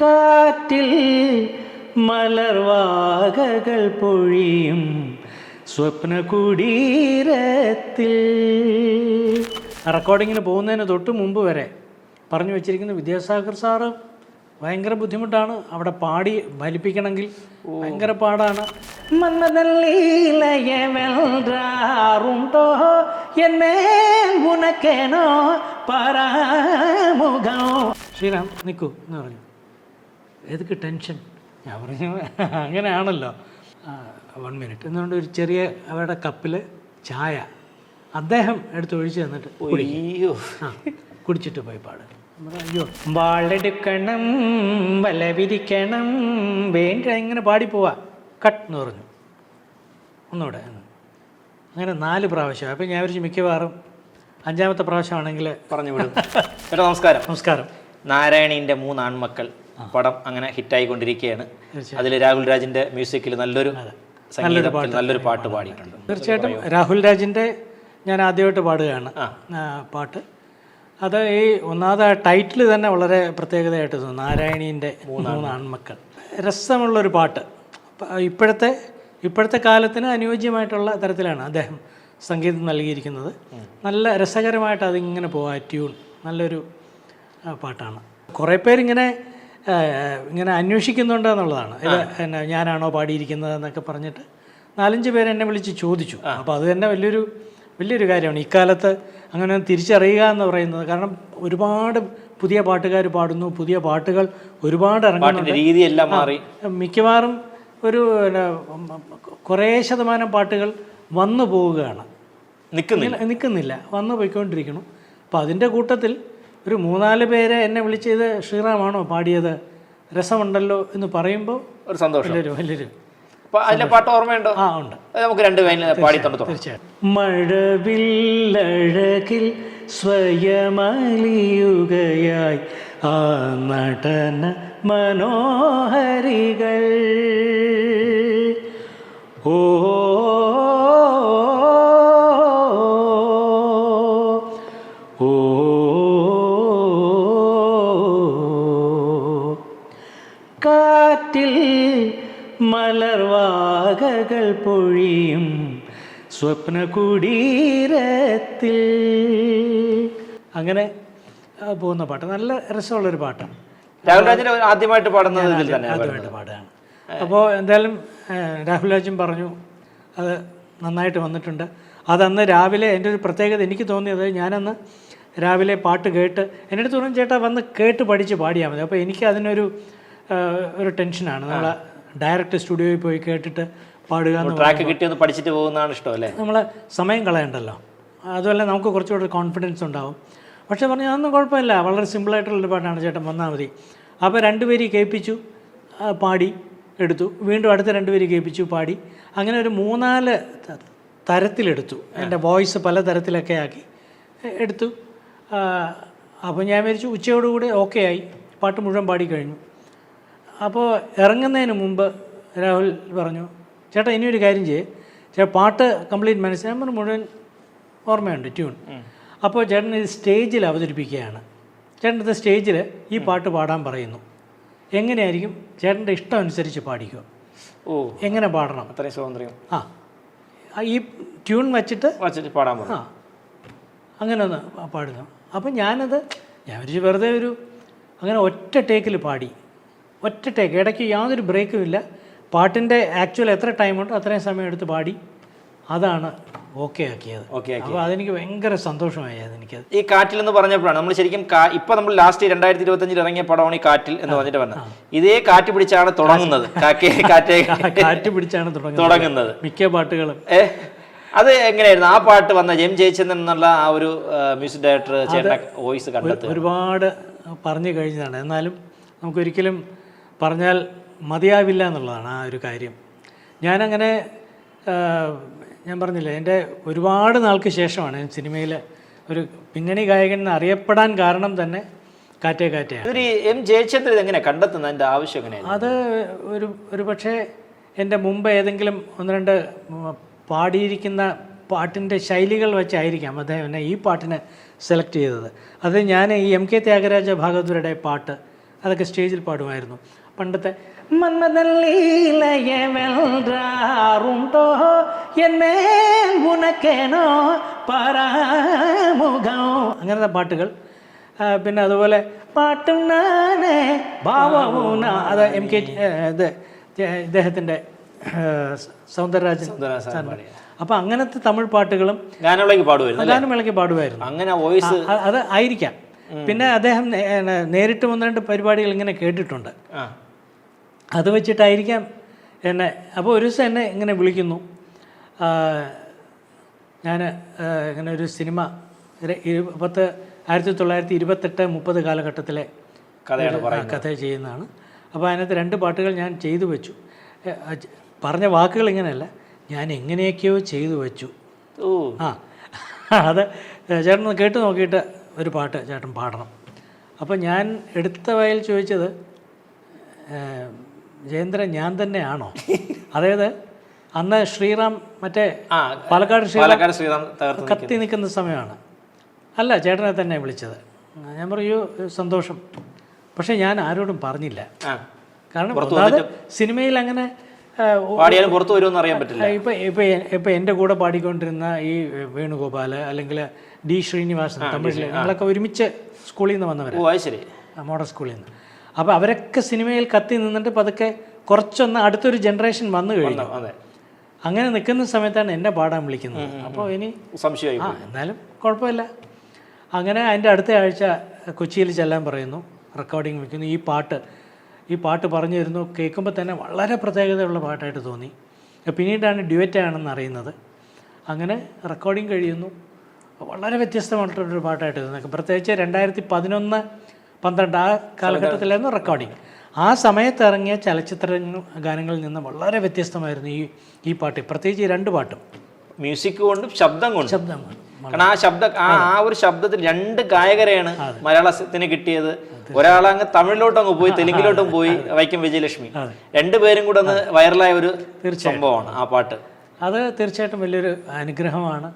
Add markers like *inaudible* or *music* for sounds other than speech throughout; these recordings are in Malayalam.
കാറ്റിൽ മലർവാകകൾ പൊഴിയും സ്വപ്ന കുടീരത്തിൽ റെക്കോർഡിങ്ങിന് പോകുന്നതിന് തൊട്ട് മുമ്പ് വരെ പറഞ്ഞു വെച്ചിരിക്കുന്ന വിദ്യാസാഗർ സാറ് ഭയങ്കര ബുദ്ധിമുട്ടാണ്. അവിടെ പാടി ഫലിപ്പിക്കണമെങ്കിൽ ഭയങ്കര പാടാണ്. മന്മഥൻ ലീലയെ വെൽറാറുണ്ടോ എന്നേ ഉനക്കേനോ പരാമുഖോ? ശ്രീറാം നിൽക്കൂ എന്ന് പറഞ്ഞു. ഏതൊക്കെ ടെൻഷൻ? ഞാൻ പറഞ്ഞു അങ്ങനെയാണല്ലോ. വൺ മിനിറ്റ് എന്നുകൊണ്ട് ഒരു ചെറിയ അവരുടെ കപ്പിൽ ചായ. അദ്ദേഹം എടുത്ത് ഒഴിച്ച് തന്നിട്ട് അയ്യോ. കുടിച്ചിട്ട് പോയി പാട്. അയ്യോ വാളെടുക്കണം വല വിരിക്കണം വേണ്ട ഇങ്ങനെ പാടിപ്പോവാ. പോവാ കട്ട് എന്ന് പറഞ്ഞു. ഒന്നുകൂടെ. അങ്ങനെ നാല് പ്രാവശ്യം. അപ്പം ഞാൻ വിചാരിച്ചു മിക്കവാറും അഞ്ചാമത്തെ പ്രാവശ്യമാണെങ്കിൽ പറഞ്ഞു വിടും നമസ്കാരം. നമസ്കാരം. നാരായണീന്റെ മൂന്ന് ആൺമക്കൾ പടം അങ്ങനെ ഹിറ്റായിക്കൊണ്ടിരിക്കുകയാണ് അതിൽ രാഹുൽ രാജിന്റെ മ്യൂസിക്കിൽ നല്ലൊരു സംഗീതത്തിൽ നല്ലൊരു പാട്ട്. പാടിയിട്ടുണ്ട്. തീർച്ചയായിട്ടും രാഹുൽ രാജിന്റെ ഞാൻ ആദ്യമായിട്ട് പാടുകയാണ് പാട്ട്. അത് ഈ ഒന്നാമത് ടൈറ്റിൽ തന്നെ വളരെ പ്രത്യേകതയായിട്ട് തോന്നുന്നു. നാരായണീന്റെ മൂന്ന് ആൺമക്കൾ രസമുള്ളൊരു പാട്ട്. ഇപ്പോഴത്തെ ഇപ്പോഴത്തെ കാലത്തിന് അനുയോജ്യമായിട്ടുള്ള തരത്തിലാണ് അദ്ദേഹം സംഗീതം നൽകിയിരിക്കുന്നത്. നല്ല രസകരമായിട്ട് അതിങ്ങനെ പോവാ ട്യൂൺ. നല്ലൊരു പാട്ടാണ്. കുറേ പേരിങ്ങനെ ഇങ്ങനെ അന്വേഷിക്കുന്നുണ്ട് എന്നുള്ളതാണ്. ഇത് എന്നാ ഞാനാണോ പാടിയിരിക്കുന്നത് എന്നൊക്കെ പറഞ്ഞിട്ട് നാലഞ്ച് പേര് എന്നെ വിളിച്ച് ചോദിച്ചു. അപ്പോൾ അത് തന്നെ വലിയൊരു വലിയൊരു കാര്യമാണ്. ഇക്കാലത്ത് അങ്ങനെ തിരിച്ചറിയുക എന്ന് പറയുന്നത് കാരണം ഒരുപാട് പുതിയ പാട്ടുകാർ പാടുന്നു പുതിയ പാട്ടുകൾ ഒരുപാട് ഇറങ്ങുന്നുണ്ട്. മിക്കവാറും ഒരു കുറേ ശതമാനം പാട്ടുകൾ വന്നു പോവുകയാണ്. നിൽക്കുന്നില്ല. നിൽക്കുന്നില്ല. വന്നു പോയിക്കൊണ്ടിരിക്കണം അപ്പോൾ അതിന്റെ കൂട്ടത്തിൽ ഒരു മൂന്നാൽ പേരെ എന്നെ വിളിച്ചത് ശ്രീറാമാണോ പാടിയത്? രസമുണ്ടല്ലോ എന്ന് പറയുമ്പോൾ ഒരു സന്തോഷം. വലിയൊരു വലിയൊരു അതിലെ പാട്ട് ഓർമ്മയുണ്ടോ? ആ ഉണ്ട്. നമുക്ക് രണ്ട് വൈനിൽ പാടിത്തോണ്ട് തീർച്ചയായിട്ടും മഴവില്ലഴകിൽ സ്വയമലിയുകയായി ആ നടന മനോഹരികൾ. ഓ സ്വപ്ന കുടീരത്തിൽ. അങ്ങനെ പോകുന്ന പാട്ട്. നല്ല രസമുള്ളൊരു പാട്ടാണ്. രാഹുൽ രാജിന്റെ ആദ്യമായിട്ട് പാടുന്നത് ഇതിൽ തന്നെ ആദ്യമായിട്ട് പാടുകയാണ് അപ്പോൾ എന്തായാലും രാഹുൽ രാജും പറഞ്ഞു അത് നന്നായിട്ട് വന്നിട്ടുണ്ട്. അതന്ന് രാവിലെ എന്റെ ഒരു പ്രത്യേകത എനിക്ക് തോന്നിയത് ഞാനന്ന് രാവിലെ പാട്ട് കേട്ട് എന്റെ അടുത്ത് പറഞ്ഞു ചേട്ടാ വന്ന് കേട്ട് പഠിച്ച് പാടിയാൽ മതി. അപ്പോൾ എനിക്ക് അതിനൊരു ഒരു ടെൻഷനാണ്. നമ്മൾ ഡയറക്റ്റ് സ്റ്റുഡിയോയിൽ പോയി കേട്ടിട്ട് പാടുക ട്രാക്ക് കിട്ടിയൊന്ന് പഠിച്ചിട്ട് പോകുന്നതാണ് ഇഷ്ടം അല്ലേ? നമ്മൾ സമയം കളയണ്ടല്ലോ. അതുമല്ല നമുക്ക് കുറച്ചുകൂടെ കോൺഫിഡൻസ് ഉണ്ടാവും. പക്ഷേ പറഞ്ഞു അതൊന്നും കുഴപ്പമില്ല. വളരെ സിമ്പിളായിട്ടുള്ളൊരു പാട്ടാണ് ചേട്ടൻ വന്നാൽ മതി. അപ്പോൾ രണ്ടുപേര് കേൾപ്പിച്ചു പാടി എടുത്തു. വീണ്ടും അടുത്ത രണ്ടുപേര് കേൾപ്പിച്ചു പാടി. അങ്ങനെ ഒരു മൂന്നാൽ തരത്തിലെടുത്തു. എന്റെ വോയിസ് പല തരത്തിലൊക്കെ ആക്കി എടുത്തു. അപ്പോൾ ഞാൻ വിചാരിച്ചു ഉച്ചയോടുകൂടി ഓക്കെ ആയി. പാട്ട് മുഴുവൻ പാടി കഴിഞ്ഞു. അപ്പോൾ ഇറങ്ങുന്നതിന് മുമ്പ് രാഹുൽ പറഞ്ഞു ചേട്ടാ ഇനിയൊരു കാര്യം ചെയ്യേ. ചേട്ടാ പാട്ട് കംപ്ലീറ്റ് പറഞ്ഞു മുഴുവൻ ഓർമ്മയുണ്ട് ട്യൂൺ. അപ്പോൾ ചേട്ടൻ ഇത് സ്റ്റേജിൽ അവതരിപ്പിക്കുകയാണ്. ചേട്ടൻ ഇത് സ്റ്റേജിൽ ഈ പാട്ട് പാടാൻ പറയുന്നു. എങ്ങനെയായിരിക്കും? ചേട്ടന്റെ ഇഷ്ടം അനുസരിച്ച് പാടിക്കുക ഓ. എങ്ങനെ പാടണം? അത്രയും സ്വാതന്ത്ര്യം. ആ. ആ ഈ ട്യൂൺ വെച്ചിട്ട് വെച്ചിട്ട് പാടാൻ ആ. അങ്ങനെ ഒന്ന് പാടുന്നു. അപ്പം ഞാനത് ഞാൻ ഒരു വെറുതെ ഒരു അങ്ങനെ ഒറ്റ ടേക്കിൽ പാടി. ഒറ്റ ടേക്ക്. ഇടയ്ക്ക് യാതൊരു ബ്രേക്കും ഇല്ല. പാട്ടിന്റെ ആക്ച്വൽ എത്ര ടൈമുണ്ടോ അത്രയും സമയം എടുത്ത് പാടി. അതാണ് ഓക്കെ ആക്കിയത്. ഓക്കെ അപ്പോൾ അതെനിക്ക് ഭയങ്കര സന്തോഷമായി എനിക്ക് ഈ കാറ്റിൽ എന്ന് പറഞ്ഞപ്പോഴാണ് നമ്മൾ ശരിക്കും ഇപ്പൊ നമ്മൾ ലാസ്റ്റ് രണ്ടായിരത്തി ഇരുപത്തഞ്ചിൽ ഇറങ്ങിയ പടമാണ് ഈ കാറ്റിൽ എന്ന് പറഞ്ഞിട്ട് പറഞ്ഞത് ഇതേ കാറ്റ് പിടിച്ചാണ് തുടങ്ങുന്നത്. കാറ്റേ *laughs* കാറ്റ് പിടിച്ചാണ് തുടങ്ങുന്നത്. മിക്ക പാട്ടുകളും. അത് എങ്ങനെയായിരുന്നു? ആ പാട്ട് വന്ന ജെം ജയചന്ദ്രൻ എന്നുള്ള ആ ഒരു മ്യൂസിക് ഡയറക്ടർ ചേട്ടൻ വോയിസ് കണ്ടത് ഒരുപാട് പറഞ്ഞു കഴിഞ്ഞതാണ്. എന്നാലും നമുക്കൊരിക്കലും പറഞ്ഞാൽ മതിയാവില്ല എന്നുള്ളതാണ് ആ ഒരു കാര്യം. ഞാനങ്ങനെ ഞാൻ പറഞ്ഞില്ലേ എന്റെ ഒരുപാട് നാൾക്ക് ശേഷമാണ് ഞാൻ സിനിമയിൽ ഒരു പിന്നണി ഗായകൻ അറിയപ്പെടാൻ കാരണം തന്നെ കാറ്റേ കാറ്റയാണ് ഒരു എം ജയചന്ദ്രൻ എങ്ങനെ കണ്ടെത്തുന്നത്? എന്റെ ആവശ്യം എങ്ങനെയാണ്? അത് ഒരു ഒരു പക്ഷേ എന്റെ മുമ്പ് ഏതെങ്കിലും ഒന്ന് രണ്ട് പാടിയിരിക്കുന്ന പാട്ടിന്റെ ശൈലികൾ വെച്ചായിരിക്കാം അദ്ദേഹം എന്നെ ഈ പാട്ടിനെ സെലക്ട് ചെയ്തത്. അത് ഞാൻ ഈ എം കെ ത്യാഗരാജ ഭാഗവതരുടെ പാട്ട് അതൊക്കെ സ്റ്റേജിൽ പാടുമായിരുന്നു. പണ്ടത്തെ മന്മതല്ലീലയെ വെൽറാറുണ്ടോ എന്നേ ഉനക്കേനോ പരാമുഖം? അങ്ങനത്തെ പാട്ടുകൾ. പിന്നെ അതുപോലെ പാട്ടും നാനേ ഭാവവും അത് എം കെ ഇത് ഇദ്ദേഹത്തിന്റെ സൗന്ദരരാജൻ അപ്പൊ അങ്ങനത്തെ തമിഴ് പാട്ടുകളും ഗാനമേളയ്ക്ക് പാടുമായിരുന്നു ഗാനമേളയ്ക്ക് പാടുമായിരുന്നു. അങ്ങനെ വോയിസ് അത് ആയിരിക്കാം. പിന്നെ അദ്ദേഹം നേരിട്ട് ഒന്ന് രണ്ട് പരിപാടികൾ ഇങ്ങനെ കേട്ടിട്ടുണ്ട്. അത് വെച്ചിട്ടായിരിക്കാം എന്നെ അപ്പോൾ ഒരു ദിവസം എന്നെ ഇങ്ങനെ വിളിക്കുന്നു. ഞാൻ ഇങ്ങനെ ഒരു സിനിമ ഒരു ഇരു- പത്ത് ആയിരത്തി തൊള്ളായിരത്തി ഇരുപത്തെട്ട് മുപ്പത് കാലഘട്ടത്തിലെ കഥ ചെയ്യുന്നതാണ്. അപ്പോൾ അതിനകത്ത് രണ്ട് പാട്ടുകൾ ഞാൻ ചെയ്തു വെച്ചു. പറഞ്ഞ വാക്കുകൾ ഇങ്ങനെയല്ല ഞാൻ എങ്ങനെയൊക്കെയോ ചെയ്തു വെച്ചു. ഓ. ആ അത് ചേട്ടൻ കേട്ട് നോക്കിയിട്ട് ഒരു പാട്ട് ചേട്ടൻ പാടണം. അപ്പോൾ ഞാൻ എടുത്ത വയൽ ചോദിച്ചത് ജയേന്ദ്രൻ ഞാൻ തന്നെയാണോ? അതായത് അന്ന് ശ്രീറാം മറ്റേ പാലക്കാട് ശ്രീറാം ശ്രീറാം കത്തി നിൽക്കുന്ന സമയമാണ്. അല്ല ചേട്ടനെ തന്നെ വിളിച്ചത്. ഞാൻ പറയൂ സന്തോഷം. പക്ഷെ ഞാൻ ആരോടും പറഞ്ഞില്ല. കാരണം സിനിമയിൽ അങ്ങനെ പാടിയാലും പുറത്തു വരുമെന്ന് അറിയാൻ പറ്റില്ല. ഇപ്പൊ ഇപ്പൊ എന്റെ കൂടെ പാടിക്കൊണ്ടിരുന്ന ഈ വേണുഗോപാൽ അല്ലെങ്കിൽ ഡി ശ്രീനിവാസൻ തമിഴിൽ ഞങ്ങളൊക്കെ ഒരുമിച്ച് സ്കൂളിൽ നിന്ന് വന്നവരാണ് മോഡൽ സ്കൂളിൽ നിന്ന്. അപ്പോൾ അവരൊക്കെ സിനിമയിൽ കത്തി നിന്നിട്ട് പതുക്കെ കുറച്ചൊന്ന് അടുത്തൊരു ജനറേഷൻ വന്നു കഴിഞ്ഞു. അതെ. അങ്ങനെ നിൽക്കുന്ന സമയത്താണ് എന്നെ പാടാൻ വിളിക്കുന്നത്. അപ്പോൾ ഇനി സംശയം ആ എന്നാലും കുഴപ്പമില്ല. അങ്ങനെ അതിന്റെ അടുത്ത ആഴ്ച കൊച്ചിയിൽ ചെല്ലാൻ പറയുന്നു. റെക്കോർഡിങ് വയ്ക്കുന്നു ഈ പാട്ട് ഈ പാട്ട് പറഞ്ഞു തരുന്നു. കേൾക്കുമ്പോൾ തന്നെ വളരെ പ്രത്യേകതയുള്ള പാട്ടായിട്ട് തോന്നി. പിന്നീടാണ് ഡ്യുവറ്റ് ആണെന്ന് അറിയുന്നത്. അങ്ങനെ റെക്കോർഡിങ് കഴിയുന്നു. വളരെ വ്യത്യസ്തമായിട്ടുള്ളൊരു പാട്ടായിട്ട് തോന്നി. പ്രത്യേകിച്ച് രണ്ടായിരത്തി പതിനൊന്ന് പന്ത്രണ്ട് ആ കാലഘട്ടത്തിലായിരുന്നു റെക്കോർഡിങ് ആ സമയത്ത് ഇറങ്ങിയ ചലച്ചിത്ര ഗാനങ്ങളിൽ നിന്ന് വളരെ വ്യത്യസ്തമായിരുന്നു ഈ ഈ പാട്ട്. പ്രത്യേകിച്ച് ഈ രണ്ട് പാട്ടും. മ്യൂസിക് കൊണ്ടും ശബ്ദം കൊണ്ടും. ശബ്ദം കാരണം ആ ശബ്ദ ആ ആ ഒരു ശബ്ദത്തിൽ രണ്ട് ഗായകരെയാണ് മലയാളത്തിന് കിട്ടിയത്. ഒരാൾ അങ്ങ് തമിഴിലോട്ടും അങ്ങ് പോയി തെലുങ്കിലോട്ടും പോയി വൈക്കം വിജയലക്ഷ്മി. രണ്ടുപേരും കൂടെ ഒന്ന് വൈറലായ ഒരു സംഭവമാണ് ആ പാട്ട്. അത് തീർച്ചയായിട്ടും വലിയൊരു അനുഗ്രഹമാണ്.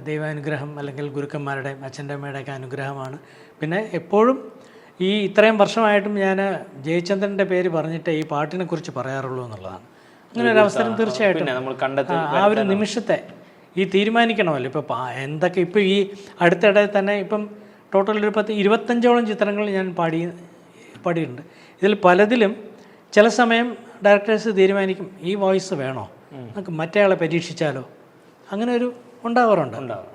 ദൈവാനുഗ്രഹം അല്ലെങ്കിൽ ഗുരുക്കന്മാരുടെയും അച്ഛന്റെ അമ്മയുടെയൊക്കെ അനുഗ്രഹമാണ്. പിന്നെ എപ്പോഴും ഈ ഇത്രയും വർഷമായിട്ടും ഞാൻ ജയചന്ദ്രന്റെ പേര് പറഞ്ഞിട്ട് ഈ പാട്ടിനെ കുറിച്ച് പറയാറുള്ളൂ എന്നുള്ളതാണ്. അങ്ങനെ ഒരു അവസരം തീർച്ചയായിട്ടും. പിന്നെ നമ്മൾ കണ്ടെത്തി ആ, ആ ഒരു നിമിഷത്തെ ഈ തീരുമാനിക്കണമല്ലോ. ഇപ്പോൾ എന്തൊക്കെ ഇപ്പോൾ ഈ അടുത്തിടെ തന്നെ ഇപ്പം ടോട്ടൽ ഒരു പത്ത് ഇരുപത്തഞ്ചോളം ചിത്രങ്ങൾ ഞാൻ പാടി പാടിയിട്ടുണ്ട്. ഇതിൽ പലതിലും ചില സമയം ഡയറക്ടേഴ്സ് തീരുമാനിക്കും ഈ വോയിസ് വേണോ? നമുക്ക് മറ്റേ ആളെ പരീക്ഷിച്ചാലോ? അങ്ങനെ ഒരു ഉണ്ടാവാറുണ്ട്. ഉണ്ടാവും.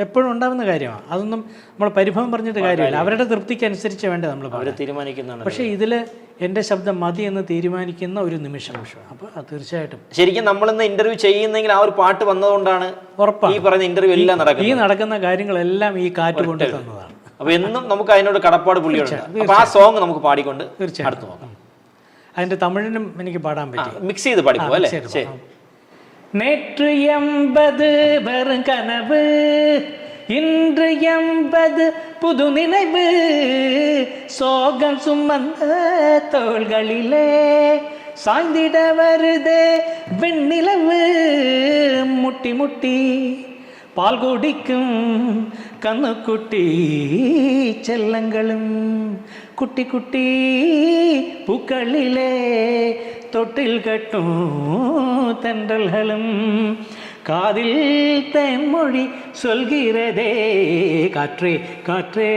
എപ്പോഴും ഉണ്ടാവുന്ന കാര്യമാണ്. അതൊന്നും നമ്മൾ പരിഭവം പറഞ്ഞിട്ട് കാര്യമില്ല. അവരുടെ തൃപ്തിക്ക് അനുസരിച്ച് വേണ്ടത് നമ്മൾ അവർ പക്ഷെ തീരുമാനിക്കുന്നതാണ്. പക്ഷേ ഇതിൽ എന്റെ ശബ്ദം മതി എന്ന് തീരുമാനിക്കുന്ന ഒരു നിമിഷം. അപ്പോൾ തീർച്ചയായിട്ടും ശരിക്കും നമ്മളിന്ന് ഇന്റർവ്യൂ ചെയ്യുന്നെങ്കിൽ ആ ഒരു പാട്ട് വന്നതുകൊണ്ടാണ് ഉറപ്പാണ്. ഈ പറയുന്ന ഇന്റർവ്യൂ എല്ലാം നടക്കുന്നത്. ഈ നടക്കുന്ന കാര്യങ്ങളെല്ലാം ഈ കാറ്റ് കൊണ്ട് തന്നതാണ്. അപ്പൊ എന്നും നമുക്ക് അതിനോട് കടപ്പാട് പുള്ളിയുണ്ട് അപ്പോൾ ആ സോങ് നമുക്ക് പാടിക്കൊണ്ട് തീർച്ചയായിട്ടും. അടുത്ത് നോക്കാം. അതിന്റെ തമിഴിനും എനിക്ക് പാടാൻ പറ്റും. മിക്സ് ചെയ്ത് പാടിക്കോ അല്ലേ? ശരി. நேற்று எண்பது வெறும் கனவு இன்று எண்பது புது நினைவு. சோகம் சுமந்த தோள்களிலே சாய்ந்திட வருதே வெண்ணிலவு. முட்டி முட்டி பால் குடிக்கும் கண்ணுக்குட்டி செல்லங்களும் குட்டி குட்டி பூக்களிலே. தொட்டில் கட்டும் தென்றல்களும் காதில் தென்மொழி சொல்கிறதே காற்றே காற்றே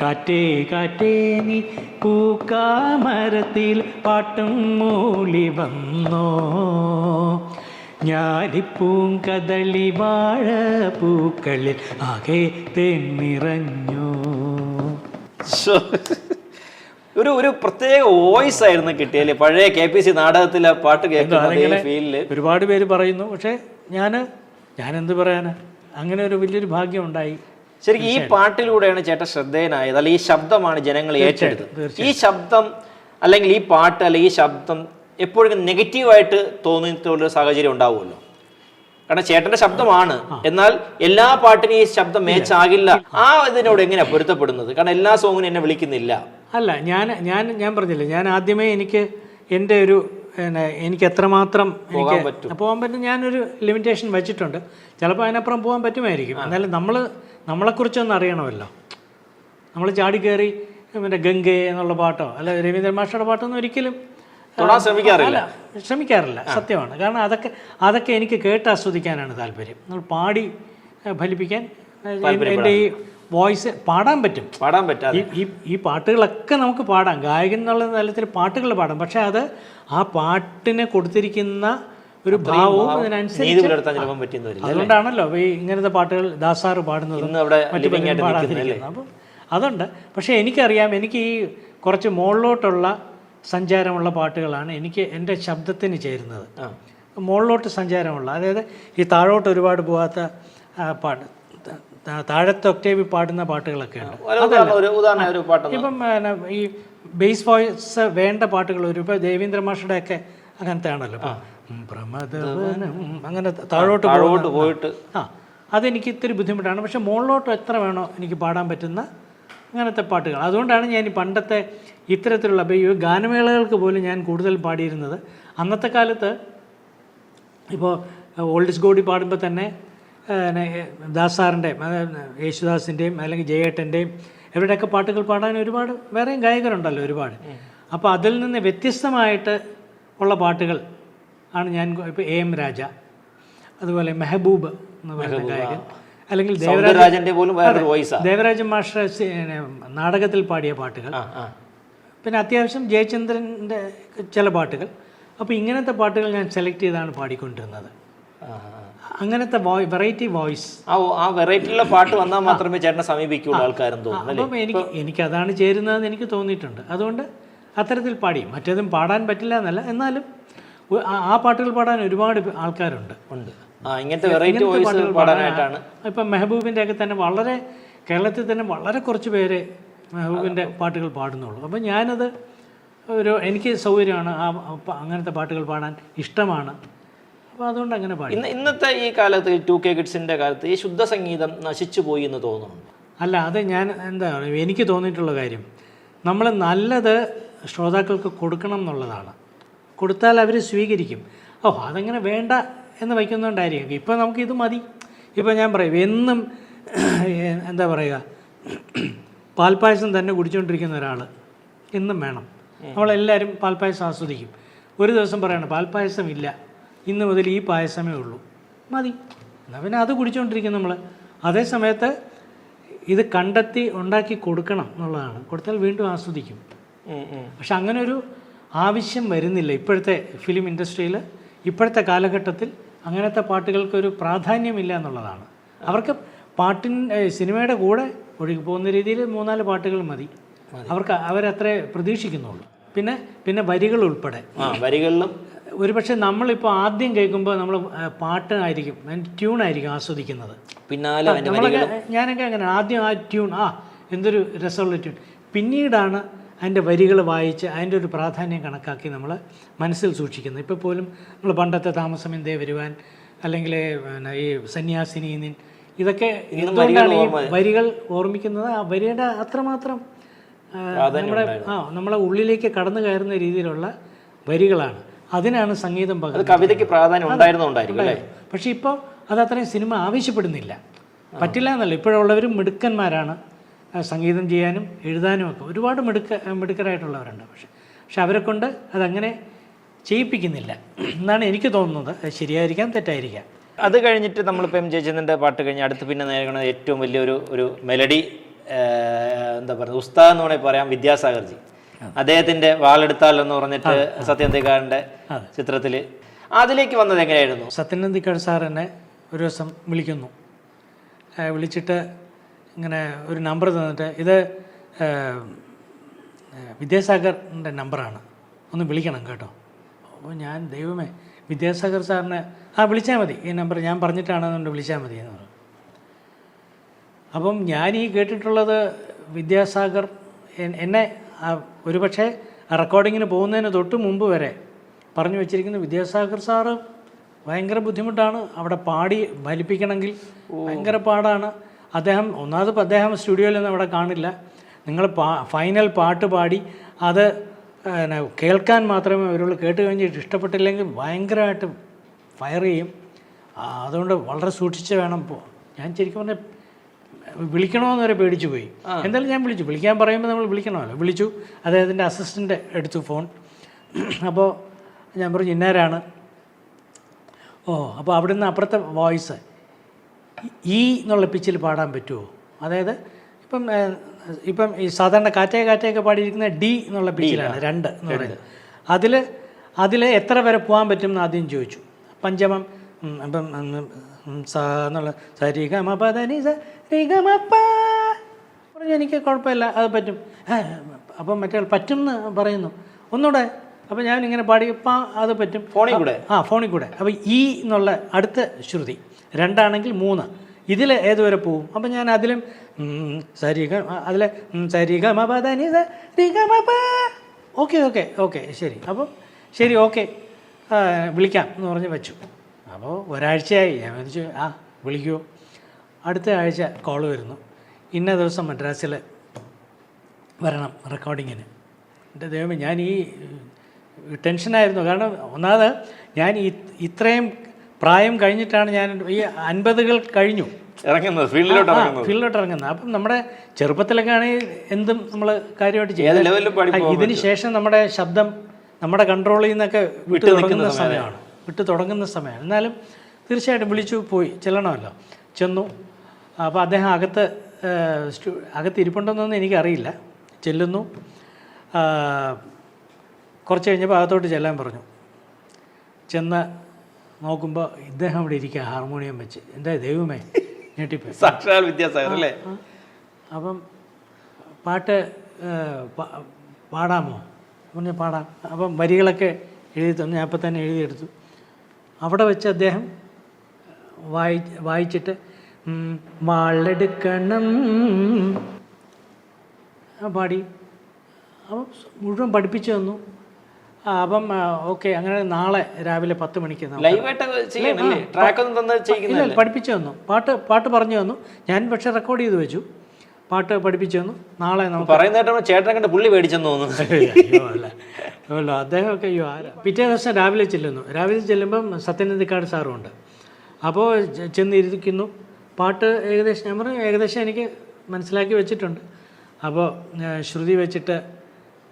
കാറ്റേ കാറ്റേ നീ പൂക്കാമരത്തിൽ പാട്ടും മൂളി വന്നോ ഞാലിപ്പൂങ്കദളി വാഴ പൂക്കളിൽ ആകെ തെന്നിറഞ്ഞു *laughs* ശ്ശോ. ഒരു ഒരു പ്രത്യേക വോയിസ് ആയിരുന്നു കിട്ടിയല്ലേ? പഴയ കെ പി സി നാടകത്തിലെ പാട്ട് കേൾക്കുന്ന ഫീലിൽ ഒരുപാട് പേര് പറയുന്നു. പക്ഷേ ഞാൻ ഞാൻ എന്ത് പറയാനാ? അങ്ങനെ ഒരു വലിയൊരു ഭാഗ്യം ഉണ്ടായി. ശരിക്കും ഈ പാട്ടിലൂടെയാണ് ചേട്ടൻ ശ്രദ്ധേയനായത്. അല്ലെങ്കിൽ ഈ ശബ്ദമാണ് ജനങ്ങൾ ഏറ്റെടുത്തത്. ഈ ശബ്ദം അല്ലെങ്കിൽ ഈ പാട്ട് അല്ലെങ്കിൽ ഈ ശബ്ദം എപ്പോഴും നെഗറ്റീവായിട്ട് തോന്നിയിട്ടുള്ള സാഹചര്യം ഉണ്ടാവുമല്ലോ. കാരണം ചേട്ടന്റെ ശബ്ദമാണ്. എന്നാൽ എല്ലാ പാട്ടിനും ഈ ശബ്ദം മേച്ചാകില്ല ആ ഇതിനോട് എങ്ങനെയാ പൊരുത്തപ്പെടുന്നത്? കാരണം എല്ലാ സോങ്ങിനും എന്നെ വിളിക്കുന്നില്ല. അല്ല ഞാൻ ഞാൻ ഞാൻ പറഞ്ഞില്ലേ ഞാൻ ആദ്യമേ എനിക്ക് എന്റെ ഒരു എനിക്ക് എത്രമാത്രം എനിക്ക് പോകാൻ പറ്റും ഞാനൊരു ലിമിറ്റേഷൻ വെച്ചിട്ടുണ്ട്. ചിലപ്പോൾ അതിനപ്പുറം പോകാൻ പറ്റുമായിരിക്കും. എന്നാലും നമ്മൾ നമ്മളെക്കുറിച്ചൊന്നും അറിയണമല്ലോ. നമ്മൾ ചാടി കയറി പിന്നെ ഗംഗെ എന്നുള്ള പാട്ടോ അല്ല രവീന്ദ്രൻ മാഷയുടെ പാട്ടൊന്നും ഒരിക്കലും ശ്രമിക്കാറില്ല. ശ്രമിക്കാറില്ല സത്യമാണ്. കാരണം അതൊക്കെ അതൊക്കെ എനിക്ക് കേട്ട് ആസ്വദിക്കാനാണ് താല്പര്യം. നമ്മൾ പാടി ഫലിപ്പിക്കാൻ എന്റെ ഈ വോയിസ് പാടാൻ പറ്റും. പാടാൻ പറ്റാതെ. ഈ ഈ പാട്ടുകളൊക്കെ നമുക്ക് പാടാം. ഗായകൻ എന്നുള്ള തലത്തിൽ പാട്ടുകൾ പാടാം. പക്ഷെ അത് ആ പാട്ടിനെ കൊടുത്തിരിക്കുന്ന ഒരു ഭാവവും അതിനനുസരിച്ച് അതുകൊണ്ടാണല്ലോ. ഈ ഇങ്ങനത്തെ പാട്ടുകൾ ദാസാറ് പാടുന്നത് മറ്റു? പാടാതിരിക്കുന്നത് അപ്പം അതുണ്ട്. പക്ഷേ എനിക്കറിയാം എനിക്ക് ഈ കുറച്ച് മുകളിലോട്ടുള്ള സഞ്ചാരമുള്ള പാട്ടുകളാണ് എനിക്ക് എന്റെ ശബ്ദത്തിന് ചേരുന്നത്. മുകളിലോട്ട് സഞ്ചാരമുള്ള അതായത് ഈ താഴോട്ട് ഒരുപാട് പോകാത്ത പാട്ട്. താഴത്തെ ഒക്ടേവി പാടുന്ന പാട്ടുകളൊക്കെ ഉണ്ട് ഇപ്പം ഈ ബേസ് വോയിസ് വേണ്ട പാട്ടുകൾ ഒരു ഇപ്പം ദേവീന്ദ്ര മാഷയുടെ ഒക്കെ അങ്ങനത്തെ ആണല്ലോ പ്രമദവനം അങ്ങനെ താഴോട്ട് താഴോട്ട് പോയിട്ട്. ആ അതെനിക്ക് ഇത്തിരി ബുദ്ധിമുട്ടാണ്. പക്ഷെ മുകളിലോട്ട് എത്ര വേണോ എനിക്ക് പാടാൻ പറ്റുന്ന അങ്ങനത്തെ പാട്ടുകൾ. അതുകൊണ്ടാണ് ഞാൻ പണ്ടത്തെ ഇത്തരത്തിലുള്ള ഈ ഗാനമേളകൾക്ക് പോലും ഞാൻ കൂടുതൽ പാടിയിരുന്നത്. അന്നത്തെ കാലത്ത് ഇപ്പോൾ ഓൾഡിസ് ഗോഡി പാടുമ്പോൾ തന്നെ ദാസാറിന്റെയും യേശുദാസിന്റെയും അല്ലെങ്കിൽ ജയേട്ടന്റെയും ഇവരുടെയൊക്കെ പാട്ടുകൾ പാടാൻ ഒരുപാട് വേറെയും ഗായകരുണ്ടല്ലോ ഒരുപാട്. അപ്പോൾ അതിൽ നിന്ന് വ്യത്യസ്തമായിട്ട് ഉള്ള പാട്ടുകൾ ആണ് ഞാൻ ഇപ്പോൾ എ എം രാജ അതുപോലെ മെഹബൂബ് എന്ന് പറയുന്ന ഗായകൻ അല്ലെങ്കിൽ ദേവരാജന്റെ പോലും വേറൊരു വോയിസാ ദേവരാജ മാസ്റ്റർ നാടകത്തിൽ പാടിയ പാട്ടുകൾ. പിന്നെ അത്യാവശ്യം ജയചന്ദ്രന്റെ ചില പാട്ടുകൾ. അപ്പോൾ ഇങ്ങനത്തെ പാട്ടുകൾ ഞാൻ സെലക്ട് ചെയ്താണ് പാടിക്കൊണ്ടിരുന്നത്. അങ്ങനത്തെ വെറൈറ്റി വോയിസ് ആ വെറൈറ്റിയിലുള്ള ആ വെറൈറ്റിയുള്ള പാട്ട് വന്നാൽ മാത്രമേ ചേട്ടനെ സമീപിക്കുള്ളൂ അല്ലേ? അപ്പം എനിക്ക് എനിക്ക് അതാണ് ചേരുന്നതെന്ന് എനിക്ക് തോന്നിയിട്ടുണ്ട്. അതുകൊണ്ട് അത്തരത്തിൽ പാടി. മറ്റേതും പാടാൻ പറ്റില്ല എന്നല്ല. എന്നാലും ആ- പാട്ടുകൾ പാടാൻ ഒരുപാട് ആൾക്കാരുണ്ട്. ഉണ്ട്. ഇങ്ങനത്തെ വെറൈറ്റി വോയിസ് പാടാനായിട്ടാണ്. ഇപ്പം മെഹബൂബിന്റെ ഒക്കെ തന്നെ വളരെ കേരളത്തിൽ തന്നെ വളരെ കുറച്ച് പേര് മെഹബൂബിന്റെ പാട്ടുകൾ പാടുന്നുള്ളൂ. അപ്പം ഞാനത് ഒരു എനിക്ക് സൗകര്യമാണ് ആ അങ്ങനത്തെ പാട്ടുകൾ പാടാൻ ഇഷ്ടമാണ്. അതുകൊണ്ട് അങ്ങനെ ഇന്ന് ഇന്നത്തെ ഈ കാലത്ത് ടു കെ കിഡ്സിന്റെ കാലത്ത് ഈ ശുദ്ധ സംഗീതം നശിച്ചു പോയി എന്ന് തോന്നുന്നുണ്ട്? അല്ല അത് ഞാൻ എന്താ പറയുക എനിക്ക് തോന്നിയിട്ടുള്ള കാര്യം. നമ്മൾ നല്ലത് ശ്രോതാക്കൾക്ക് കൊടുക്കണം എന്നുള്ളതാണ്. കൊടുത്താൽ അവർ സ്വീകരിക്കും. ഓ അതങ്ങനെ വേണ്ട എന്ന് വയ്ക്കുന്നതുകൊണ്ടായിരിക്കും ഇപ്പോൾ നമുക്ക് ഇത് മതി. ഇപ്പോൾ ഞാൻ പറയും എന്നും എന്താ പറയുക പാൽപ്പായസം തന്നെ കുടിച്ചുകൊണ്ടിരിക്കുന്ന ഒരാൾ എന്നും വേണം. നമ്മളെല്ലാവരും പാൽപ്പായസം ആസ്വദിക്കും. ഒരു ദിവസം പറയണം പാൽപ്പായസം ഇല്ല. ഇന്ന് മുതൽ ഈ പായസമേ ഉള്ളൂ. മതി. എന്നാൽ പിന്നെ അത് കുടിച്ചുകൊണ്ടിരിക്കും നമ്മൾ അതേ സമയത്ത് ഇത് കണ്ടെത്തി ഉണ്ടാക്കി കൊടുക്കണം എന്നുള്ളതാണ്. കൊടുത്താൽ വീണ്ടും ആസ്വദിക്കും. പക്ഷെ അങ്ങനെ ഒരു ആവശ്യം വരുന്നില്ല. ഇപ്പോഴത്തെ ഫിലിം ഇൻഡസ്ട്രിയിൽ ഇപ്പോഴത്തെ കാലഘട്ടത്തിൽ അങ്ങനത്തെ പാട്ടുകൾക്കൊരു പ്രാധാന്യമില്ല എന്നുള്ളതാണ്. അവർക്ക് പാട്ടിൻ സിനിമയുടെ കൂടെ ഒഴുകി പോകുന്ന രീതിയിൽ മൂന്നാൽ പാട്ടുകൾ മതി. അവർക്ക് അവരത്രേ പ്രതീക്ഷിക്കുന്നുള്ളൂ. പിന്നെ പിന്നെ വരികൾ ഉൾപ്പെടെ. ആ വരികളിലും ഒരുപക്ഷെ നമ്മളിപ്പോൾ ആദ്യം കേൾക്കുമ്പോൾ നമ്മൾ പാട്ടായിരിക്കും ട്യൂണായിരിക്കും ആസ്വദിക്കുന്നത്. പിന്നാലെ നമ്മളൊക്കെ ഞാനൊക്കെ അങ്ങനെ ആദ്യം ആ ട്യൂൺ ആ എന്തൊരു രസമുള്ള ട്യൂൺ. പിന്നീടാണ് അതിന്റെ വരികൾ വായിച്ച് അതിന്റെ ഒരു പ്രാധാന്യം കണക്കാക്കി നമ്മൾ മനസ്സിൽ സൂക്ഷിക്കുന്നത്. ഇപ്പോൾ പോലും നമ്മൾ പണ്ടത്തെ താമസം എന്തേ വരുവാൻ അല്ലെങ്കിൽ ഈ സന്യാസിനി ഇതൊക്കെ എന്തുകൊണ്ടാണ് ഈ വരികൾ ഓർമ്മിക്കുന്നത്? ആ വരിയുടെ അത്രമാത്രം നമ്മുടെ ആ നമ്മളെ ഉള്ളിലേക്ക് കടന്നു കയറുന്ന രീതിയിലുള്ള വരികളാണ്. അതിനാണ് സംഗീതം പകർന്നത്. കവിതയ്ക്ക് പ്രാധാന്യം ഉണ്ടായിരുന്നുണ്ടായിരിക്കും അല്ലേ? പക്ഷേ ഇപ്പോൾ അത് അത്രയും സിനിമ ആവശ്യപ്പെടുന്നില്ല. പറ്റില്ല എന്നല്ല. ഇപ്പോഴുള്ളവരും മിടുക്കന്മാരാണ്. സംഗീതം ചെയ്യാനും എഴുതാനും ഒക്കെ. ഒരുപാട് മിടുക്ക മിടുക്കരായിട്ടുള്ളവരുണ്ട് പക്ഷേ. പക്ഷെ അവരെ കൊണ്ട് അതങ്ങനെ ചെയ്യിപ്പിക്കുന്നില്ല. എന്നാണ് എനിക്ക് തോന്നുന്നത്. ശരിയായിരിക്കാം തെറ്റായിരിക്കാം. അത് കഴിഞ്ഞിട്ട് നമ്മളിപ്പോൾ എം ജയചന്ദ്രന്റെ പാട്ട് കഴിഞ്ഞ് അടുത്ത് പിന്നെ നേരിടുന്ന ഏറ്റവും വലിയൊരു ഒരു മെലഡി എന്താ പറയുക ഉസ്താദ് എന്ന് വേണമെങ്കിൽ പറയാം വിദ്യാസാഗർജി. അദ്ദേഹത്തിന്റെ വാളെടുത്താൽ എന്ന് പറഞ്ഞിട്ട് സത്യന്തിക്കാരന്റെ ചിത്രത്തിൽ അതിലേക്ക് വന്നത് എങ്ങനെയായിരുന്നു? സത്യനന്ദിക്കാട് സാർ എന്നെ ഒരു ദിവസം വിളിക്കുന്നു. വിളിച്ചിട്ട് ഇങ്ങനെ ഒരു നമ്പർ തന്നിട്ട് ഇത് വിദ്യാസാഗറിന്റെ നമ്പറാണ്. ഒന്ന് വിളിക്കണം കേട്ടോ. അപ്പോൾ ഞാൻ ദൈവമേ വിദ്യാസാഗർ സാറിനെ ആ വിളിച്ചാൽ മതി. ഈ നമ്പർ ഞാൻ പറഞ്ഞിട്ടാണെന്നുണ്ട് വിളിച്ചാൽ മതി എന്ന് പറഞ്ഞു. അപ്പം ഞാൻ ഈ കേട്ടിട്ടുള്ളത് വിദ്യാസാഗർ എന്നെ ഒരുപക്ഷെ റെക്കോർഡിങ്ങിന് പോകുന്നതിന് തൊട്ട് മുമ്പ് വരെ പറഞ്ഞു വെച്ചിരിക്കുന്ന വിദ്യാസാഗർ സാറ് ഭയങ്കര ബുദ്ധിമുട്ടാണ്. അവിടെ പാടി ഫലിപ്പിക്കണമെങ്കിൽ ഭയങ്കര പാടാണ്. അദ്ദേഹം ഒന്നാമത് അദ്ദേഹം സ്റ്റുഡിയോയിലൊന്നും അവിടെ കാണില്ല. നിങ്ങൾ പാ ഫൈനൽ പാട്ട് പാടി അത് കേൾക്കാൻ മാത്രമേ അവരുള്ളൂ. കേട്ട് കഴിഞ്ഞിട്ട് ഇഷ്ടപ്പെട്ടില്ലെങ്കിൽ ഭയങ്കരമായിട്ട് ഫയർ ചെയ്യും. അതുകൊണ്ട് വളരെ സൂക്ഷിച്ച് വേണം പോ. ഞാൻ ശരിക്കും പറഞ്ഞാൽ വിളിക്കണമെന്ന് വരെ പേടിച്ചു പോയി. എന്തായാലും ഞാൻ വിളിച്ചു. വിളിക്കാൻ പറയുമ്പോൾ നമ്മൾ വിളിക്കണമല്ലോ. വിളിച്ചു. അദ്ദേഹത്തിന്റെ അസിസ്റ്റന്റ് എടുത്തു ഫോൺ അപ്പോൾ ഞാൻ പറഞ്ഞു ഇന്നാരാണ്. ഓ അപ്പോൾ അവിടെ നിന്ന് അപ്പുറത്തെ വോയിസ് ഈ എന്നുള്ള പിച്ചിൽ പാടാൻ പറ്റുമോ അതായത് ഇപ്പം ഇപ്പം ഈ സാധാരണ കാറ്റേ കാറ്റേയൊക്കെ പാടിയിരിക്കുന്ന ഡി എന്നുള്ള പിച്ചിലാണ് രണ്ട് എന്ന് പറയുന്നത്. അതിൽ അതിൽ എത്ര വരെ പോകാൻ പറ്റും എന്ന് ആദ്യം ചോദിച്ചു. പഞ്ചമം അപ്പം സ എന്നുള്ള സരിഗമ പദനി സ റിഗമപ്പ പറഞ്ഞു എനിക്ക് കുഴപ്പമില്ല അത് പറ്റും. അപ്പം മറ്റേ പറ്റും എന്ന് പറയുന്നു. ഒന്നുകൂടെ അപ്പം ഞാൻ ഇങ്ങനെ പാടി പാ അത് പറ്റും. ഫോണിൽ കൂടെ? ആ ഫോണിൽ കൂടെ. അപ്പോൾ ഈ എന്നുള്ള അടുത്ത ശ്രുതി രണ്ടാണെങ്കിൽ മൂന്ന്. ഇതിൽ ഏതുവരെ പോവും? അപ്പം ഞാൻ അതിലും സരിഗ അതിൽ സരിഗ മപദനി ഓക്കെ ഓക്കെ ഓക്കെ ശരി. അപ്പം ശരി ഓക്കെ. വിളിക്കാം എന്ന് പറഞ്ഞ് വെച്ചു. അപ്പോൾ ഒരാഴ്ചയായി. ഞാൻ വിചാരിച്ചു ആ വിളിക്കുമോ അടുത്ത ആഴ്ച കോൾ വരുന്നു. ഇന്ന ദിവസം മദ്രാസിൽ വരണം റെക്കോർഡിങ്ങിന് എന്റെ ദൈവമേ ഞാൻ ഈ ടെൻഷനായിരുന്നു കാരണം ഒന്നാമത് ഞാൻ ഇത്രയും പ്രായം കഴിഞ്ഞിട്ടാണ് ഞാൻ ഈ അൻപതുകൾ കഴിഞ്ഞു. ഇറങ്ങുന്നത് ഫീൽഡിലോട്ട് ഇറങ്ങുന്നത്. ഫീൽഡിലോട്ട് ഇറങ്ങുന്നത്. അപ്പം നമ്മുടെ ചെറുപ്പത്തിലൊക്കെ ആണെങ്കിൽ എന്തും നമ്മൾ കാര്യമായിട്ട് ചെയ്യാം ഇതിന് ശേഷം നമ്മുടെ ശബ്ദം നമ്മുടെ കൺട്രോളിൽ നിന്നൊക്കെ വിട്ടു നിൽക്കുന്ന സമയമാണ്. വിട്ട് തുടങ്ങുന്ന സമയമാണ് എന്നാലും തീർച്ചയായിട്ടും വിളിച്ചു പോയി ചെല്ലണമല്ലോ. ചെന്നു. അപ്പോൾ അദ്ദേഹം അകത്ത് സ്റ്റു അകത്ത് ഇരിപ്പുണ്ടെന്നൊന്നും എനിക്കറിയില്ല. ചെല്ലുന്നു. കുറച്ച് കഴിഞ്ഞപ്പോൾ അകത്തോട്ട് ചെല്ലാൻ പറഞ്ഞു. ചെന്ന് നോക്കുമ്പോൾ ഇദ്ദേഹം അവിടെ ഇരിക്കുക ഹാർമോണിയം വെച്ച്. എന്റെ ദൈവമേ ഞെട്ടിപ്പോയി. സാക്ഷാൽ വിദ്യാസാഗർ അല്ലേ. അപ്പം പാട്ട് പാടാമോ? പറഞ്ഞു പാടാം. അപ്പം വരികളൊക്കെ എഴുതി തന്നു. ഞാൻ അപ്പം തന്നെ എഴുതിയെടുത്തു. അവിടെ വെച്ച് അദ്ദേഹം വായി വായിച്ചിട്ട് ആ, പാടി. അപ്പം മുഴുവൻ പഠിപ്പിച്ചു തന്നു. അപ്പം ഓക്കെ അങ്ങനെ നാളെ രാവിലെ പത്ത് മണിക്ക് ഇല്ല പഠിപ്പിച്ചു തന്നു. പാട്ട് പാട്ട് പറഞ്ഞു തന്നു. ഞാൻ പക്ഷെ റെക്കോർഡ് ചെയ്ത് വെച്ചു. പാട്ട് പഠിപ്പിച്ചു തന്നു. നാളെ നമുക്ക് പറയുന്ന ചേട്ടനെ കണ്ട് പുള്ളി മേടിച്ചെന്ന് തോന്നുന്നു. അല്ല അദ്ദേഹമൊക്കെ അയ്യോ പിറ്റേ ദിവസം രാവിലെ ചെല്ലുന്നു. രാവിലെ ചെല്ലുമ്പം സത്യനന്ദിക്കാട് സാറുമുണ്ട്. അപ്പോൾ ചെന്നിരിക്കുന്നു. പാട്ട് ഏകദേശം ഞാൻ പറഞ്ഞു ഏകദേശം എനിക്ക് മനസ്സിലാക്കി വെച്ചിട്ടുണ്ട്. അപ്പോൾ ശ്രുതി വെച്ചിട്ട്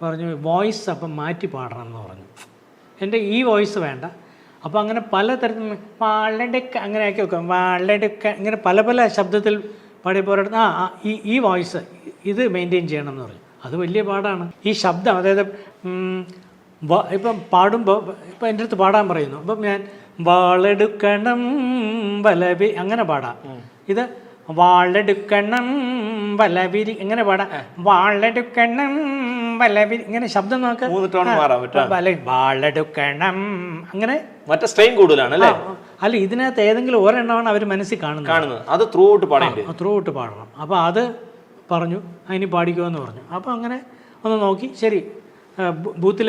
പറഞ്ഞു വോയിസ് അപ്പം മാറ്റി പാടണം എന്ന് പറഞ്ഞു. എന്റെ ഈ വോയിസ് വേണ്ട. അപ്പോൾ അങ്ങനെ പല തരത്തിൽ വാളെടുക്ക അങ്ങനെയൊക്കെ വെക്കാം. വാളെടുക്ക ഇങ്ങനെ പല പല ശബ്ദത്തിൽ പാടിയപ്പോഴടുത്ത് ആ ഈ ഈ വോയിസ് ഇത് മെയിന്റെയിൻ ചെയ്യണം എന്ന് പറഞ്ഞു. അത് വലിയ പാടാണ്. ഈ ശബ്ദം അതായത് ഇപ്പം പാടുമ്പോൾ ഇപ്പം എന്റെ അടുത്ത് പാടാൻ പറയുന്നു. അപ്പം ഞാൻ വാളെടുക്കണം വലവി അങ്ങനെ പാടാം. ഇത് വാളെടുക്കണം വലവിരി ഇങ്ങനെ പാടാം. വാളെടുക്കണം വലവിരി ഇങ്ങനെ ശബ്ദം നോക്ക്. മൂന്ന് ടോൺ മാറാൻ പറ്റും വല വാളെടുക്കണം അങ്ങനെ. മറ്റേ സ്ട്രെയിൻ കൂടുതലാണ് അല്ലേ അല്ല ഇതിനകത്ത് ഏതെങ്കിലും ഒരെണ്ണമാണ് അവർ മനസ്സിൽ കാണുന്നത്. കാണുന്നത്. അത് ത്രൂ ഔട്ട് പാടാം ത്രൂ ഔട്ട് പാടണം. അപ്പോൾ അത് പറഞ്ഞു അതിന് പാടിക്കുമെന്ന് പറഞ്ഞു. അപ്പോൾ അങ്ങനെ ഒന്ന് നോക്കി. ശരി. ബൂത്തിൽ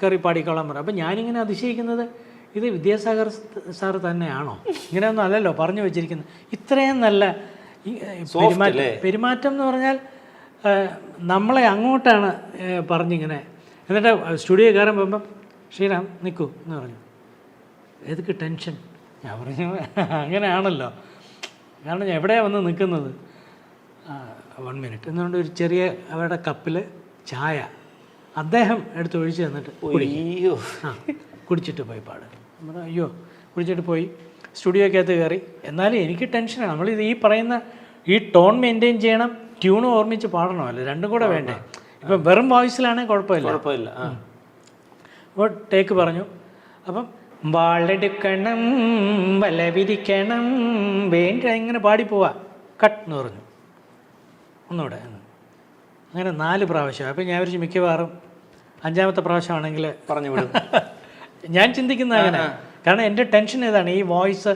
കയറി പാടിക്കോളാൻ പറഞ്ഞു അപ്പം ഞാനിങ്ങനെ അതിശയിക്കുന്നത് ഇത് വിദ്യാസാഗർ സാർ തന്നെയാണോ? ഇങ്ങനെയൊന്നും അല്ലല്ലോ പറഞ്ഞു വെച്ചിരിക്കുന്നത്. ഇത്രയും നല്ല പെരുമാറ്റം പെരുമാറ്റം എന്ന് പറഞ്ഞാൽ നമ്മളെ അങ്ങോട്ടാണ് പറഞ്ഞിങ്ങനെ. എന്നിട്ട് സ്റ്റുഡിയോ കയറാൻ പോകുമ്പം ശ്രീറാം നിൽക്കൂ എന്ന് പറഞ്ഞു. ഏതൊക്കെ ടെൻഷൻ? ഞാൻ പറഞ്ഞു അങ്ങനെയാണല്ലോ. കാരണം ഞാൻ എവിടെയാണ് വന്ന് നിൽക്കുന്നത്? One minute. എന്നുകൊണ്ട് ഒരു ചെറിയ അവരുടെ കപ്പിൽ ചായ അദ്ദേഹം എടുത്ത് ഒഴിച്ച് തന്നിട്ട് അയ്യോ. ആ കുടിച്ചിട്ട് പോയി പാട്. അയ്യോ കുടിച്ചിട്ട് പോയി. സ്റ്റുഡിയോക്കകത്ത് കയറി. എന്നാലും എനിക്ക് ടെൻഷനാണ് നമ്മളിത് ഈ പറയുന്ന ഈ ടോൺ മെയിന്റെയിൻ ചെയ്യണം ട്യൂൺ ഓർമ്മിച്ച് പാടണമല്ലോ രണ്ടും കൂടെ വേണ്ടേ? ഇപ്പം വെറും വോയിസിലാണെങ്കിൽ കുഴപ്പമില്ല. കുഴപ്പമില്ല. അപ്പോൾ ടേക്ക് പറഞ്ഞു. അപ്പം വാളെടുക്കണം വല വിരിക്കണം വേണ്ട ഇങ്ങനെ പാടിപ്പോവാ. കട്ട് എന്ന് പറഞ്ഞു. ഒന്നുകൂടെ. അങ്ങനെ നാല് പ്രാവശ്യം. അപ്പം ഞാൻ വിചാരിച്ചു മിക്കവാറും അഞ്ചാമത്തെ പ്രാവശ്യമാണെങ്കിൽ പറഞ്ഞു വിടും. *laughs* ഞാൻ ചിന്തിക്കുന്ന അങ്ങനെ. കാരണം എന്റെ ടെൻഷൻ ഇതാണ് ഈ വോയിസ്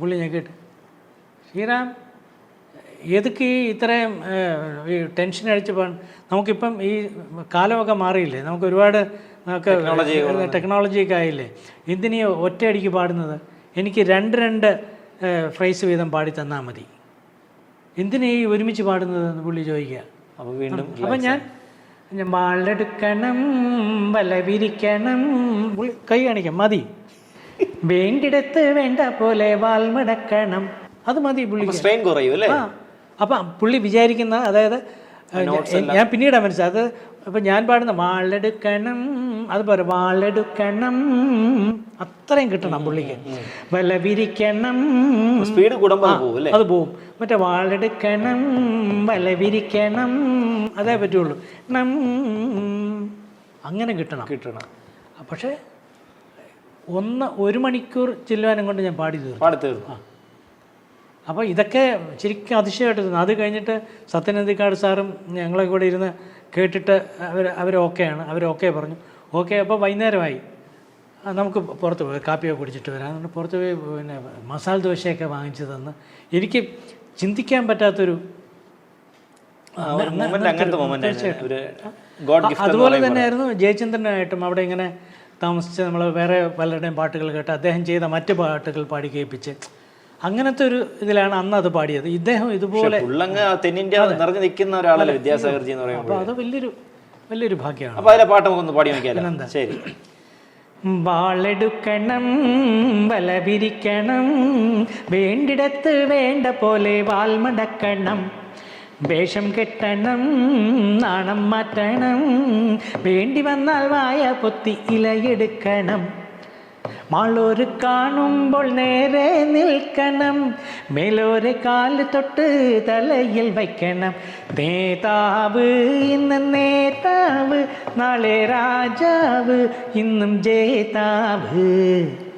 പുള്ളി ഞാൻ കേട്ട്. ശ്രീറാം എതുക്ക് ഈ ഇത്രയും ഈ ടെൻഷൻ അടിച്ച് പോകാൻ നമുക്കിപ്പം ഈ കാലമൊക്കെ മാറിയില്ലേ? നമുക്ക് ഒരുപാട് നമുക്ക് ടെക്നോളജിയൊക്കെ ആയില്ലേ? എന്തിനീ ഒറ്റയടിക്ക് പാടുന്നത്? എനിക്ക് രണ്ട് രണ്ട് ഫ്രൈസ് വീതം പാടി തന്നാൽ മതി. എന്തിനാ ഈ ഒരുമിച്ച് പാടുന്നത് എന്ന് പുള്ളി ചോദിക്കുക. അപ്പോൾ വീണ്ടും അപ്പം ഞാൻ ഞാൻ വാളെടുക്കണം വല വിരിക്കണം കൈ കാണിക്കാം മതി. വേണ്ടിടത്ത് വേണ്ട പോലെ വാൽ മടക്കണം. അത് മതി പുള്ളി സ്ട്രെയിൻ കുറയും അല്ലേ? ആ അപ്പം പുള്ളി വിചാരിക്കുന്ന അതായത് ഞാൻ- പിന്നീട് മനസ്സിലായത് അത് ഇപ്പം ഞാൻ പാടുന്ന വാളെടുക്കണം അത് പറയും വാളെടുക്കണം അത്രയും കിട്ടണം പുള്ളിക്ക്. വല വിരിക്കണം സ്പീഡ് അത് പോവും മറ്റേ വാളെടുക്കണം വല വിരിക്കണം അതേ പറ്റുള്ളൂ. ണം അങ്ങനെ കിട്ടണം. കിട്ടണം. പക്ഷേ ഒന്ന് ഒരു മണിക്കൂർ ചെല്ലുവാനും കൊണ്ട് ഞാൻ പാടി തീർന്നു. പാടി തീർന്നു. അപ്പോൾ ഇതൊക്കെ ശരിക്കും അതിശയമായിട്ട് അത് കഴിഞ്ഞിട്ട് സത്യനന്ദിക്കാട് സാറും ഞങ്ങളെ കൂടെ ഇരുന്ന് കേട്ടിട്ട് അവർ അവർ ഓക്കെ പറഞ്ഞു. ഓക്കെ അപ്പോൾ വൈകുന്നേരമായി. നമുക്ക് പുറത്ത് പോയി കാപ്പിയൊക്കെ കുടിച്ചിട്ട് വരാം. അതുകൊണ്ട് പുറത്ത് പോയി പിന്നെ മസാല ദോശയൊക്കെ വാങ്ങിച്ചു തന്ന്. എനിക്ക് ചിന്തിക്കാൻ പറ്റാത്തൊരു അതുപോലെ തന്നെയായിരുന്നു ജയചന്ദ്രനായിട്ടും അവിടെ ഇങ്ങനെ താമസിച്ച് നമ്മൾ വേറെ പലരുടെയും പാട്ടുകൾ കേട്ട് അദ്ദേഹം ചെയ്ത മറ്റ് പാട്ടുകൾ പാടി കേൾപ്പിച്ച് അങ്ങനത്തെ ഒരു ഇതിലാണ് അന്ന് അത് പാടിയത്. ഇദ്ദേഹം ഇതുപോലെ നിറഞ്ഞു നിൽക്കുന്ന ഒരാളല്ലേ വിദ്യാസാഗർജി എന്ന് പറയുമ്പോൾ. അപ്പോൾ അത് വലിയൊരു വലിയൊരു ഭാഗ്യമാണ്. അപ്പൊ അതിലെ പാട്ട് നമുക്കൊന്ന് പാടി നോക്കിയാലോ? ശരി. വാളെടുക്കണം വലവിരിക്കണം വേണ്ടിടത്ത് വേണ്ട പോലെ വാൽമടക്കണം വേഷം കെട്ടണം നാണം മാറ്റണം വേണ്ടി വന്നാൽ വായ പൊത്തി ഇലയെടുക്കണം. മാളോര് കാണുമ്പോൾ നേരെ നിൽക്കണം. മേലോരെ കാൽ തൊട്ട് തലയിൽ വയ്ക്കണം. നേതാവ് ഇന്ന് നേതാവ് നാളെ രാജാവ് ഇന്നും ജേതാവ്.